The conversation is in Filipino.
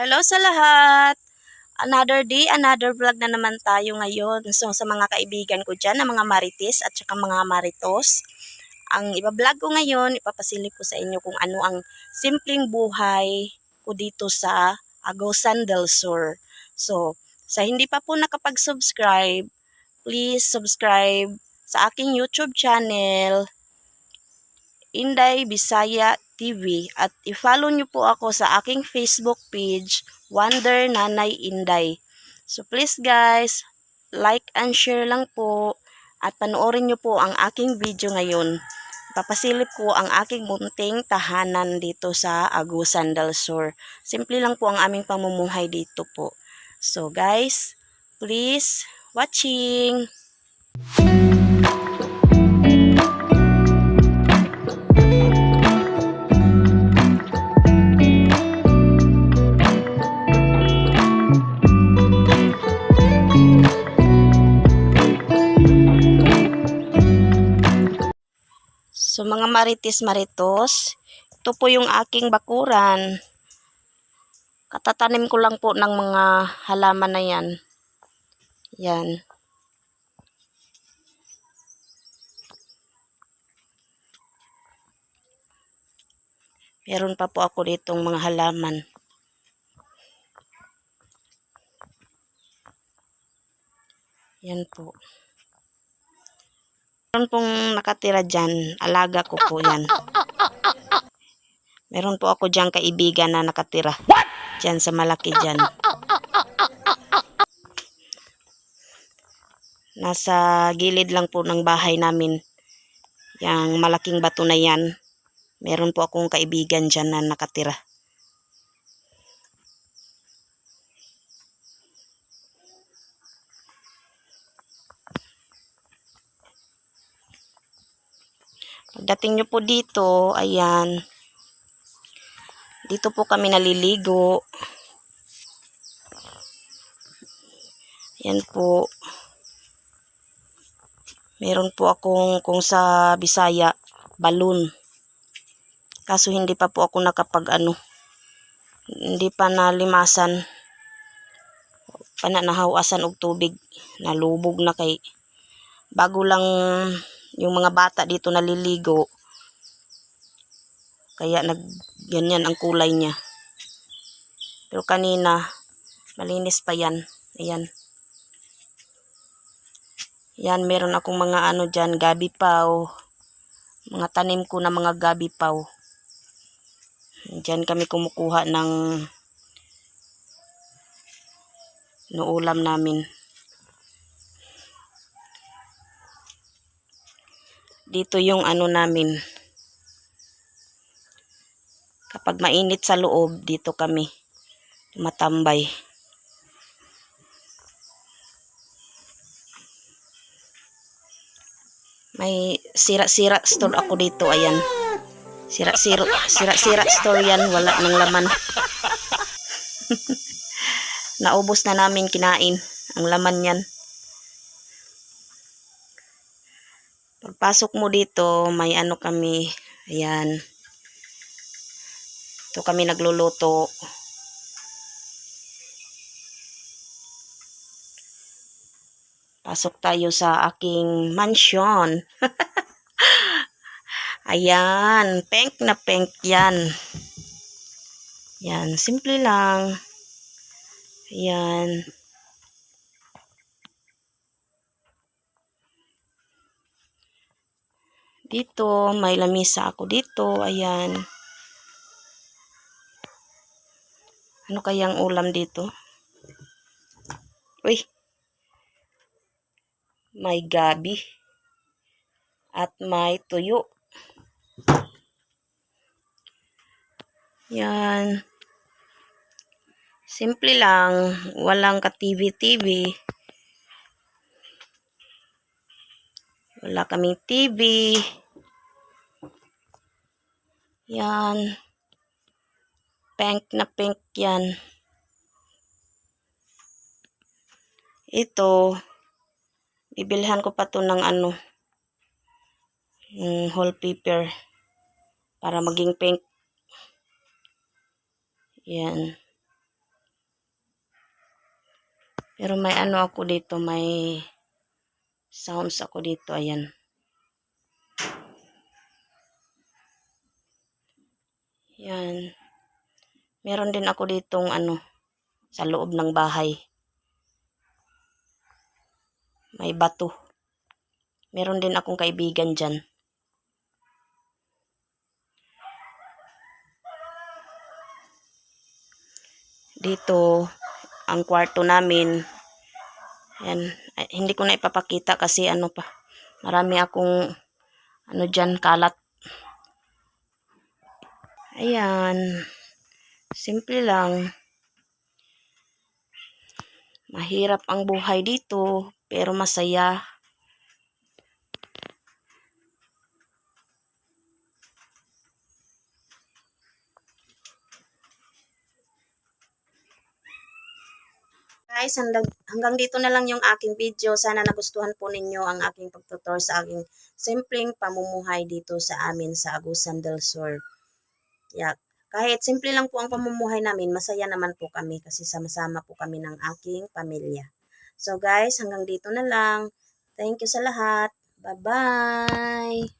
Hello sa lahat! Another day, another vlog na naman tayo ngayon. So sa mga kaibigan ko dyan, na mga marites at saka mga maritos, ang iba-vlog ko ngayon, ipapasilip ko sa inyo kung ano ang simpleng buhay ko dito sa Agusan del Sur. So, sa hindi pa po nakapag-subscribe, please subscribe sa aking YouTube channel, Inday Bisaya TV at i-follow nyo po ako sa aking Facebook page, Wonder Nanay Inday. So please guys, like and share lang po at panoorin nyo po ang aking video ngayon. Papasilip ko ang aking munting tahanan dito sa Agusan del Sur. Simple lang po ang aming pamumuhay dito po. So guys, please watching! So mga maritis maritos, ito po yung aking bakuran. Katatanim ko lang po ng mga halaman na yan. Yan. Meron pa po ako ditong mga halaman. Yan po. Meron pong nakatira dyan. Alaga ko po yan. Meron po ako dyan kaibigan na nakatira. Dyan sa malaki dyan. Nasa gilid lang po ng bahay namin. Yang malaking bato na yan. Meron po akong kaibigan dyan na nakatira. Pagdating nyo po dito, ayan. Dito po kami naliligo. Yan po. Meron po akong kung sa Bisaya, balloon. Kaso hindi pa po ako nakapag ano. Hindi pa nalimasan. Pana nahawasan og tubig. Nalubog na kay bago lang yung mga bata dito naliligo. Kaya nag ganyan ang kulay niya. Pero kanina malinis pa yan. Ayan. Yan, meron akong mga ano dyan, gabi paw. Mga tanim ko na mga gabi paw. Diyan kami kumukuha ng no ulam namin. Dito yung ano namin. Kapag mainit sa loob, dito kami tumatambay. May sira-sira store ako dito, ayan. Sira-sira, sira-sira store yan, wala nang laman. Naubos na namin kinain ang laman yan. Pagpasok mo dito, may ano kami, ayan. Ito kami nagluluto. Pasok tayo sa aking mansion. Ayan, pink na pink yan. Yan, simple lang. Ayan. Dito, may lamisa ako dito. Ayan. Ano kayang ulam dito? Uy. May gabi. At may tuyo. Yan. Simple lang. Walang ka-TV-TV. Wala kaming TV. Yan. Pink na pink yan. Ito, bibilhan ko pa to ng ano, yung wallpaper para maging pink. Yan. Pero may ano ako dito, may sounds ako dito, ayan. Yan. Meron din ako ditong ano, sa loob ng bahay. May bato. Meron din akong kaibigan dyan. Dito, ang kwarto namin. Yan. Ay, hindi ko na ipapakita kasi ano pa. Marami akong ano dyan, kalat. Ayan. Simple lang. Mahirap ang buhay dito, pero masaya. Guys, hanggang, dito na lang yung aking video. Sana nagustuhan po ninyo ang aking pagtutor sa aking simpleng pamumuhay dito sa amin sa Agusan del Sur. Yeah. Kahit simple lang po ang pamumuhay namin, masaya naman po kami kasi sama-sama po kami ng aking pamilya. So guys, hanggang dito na lang. Thank you sa lahat. Bye-bye!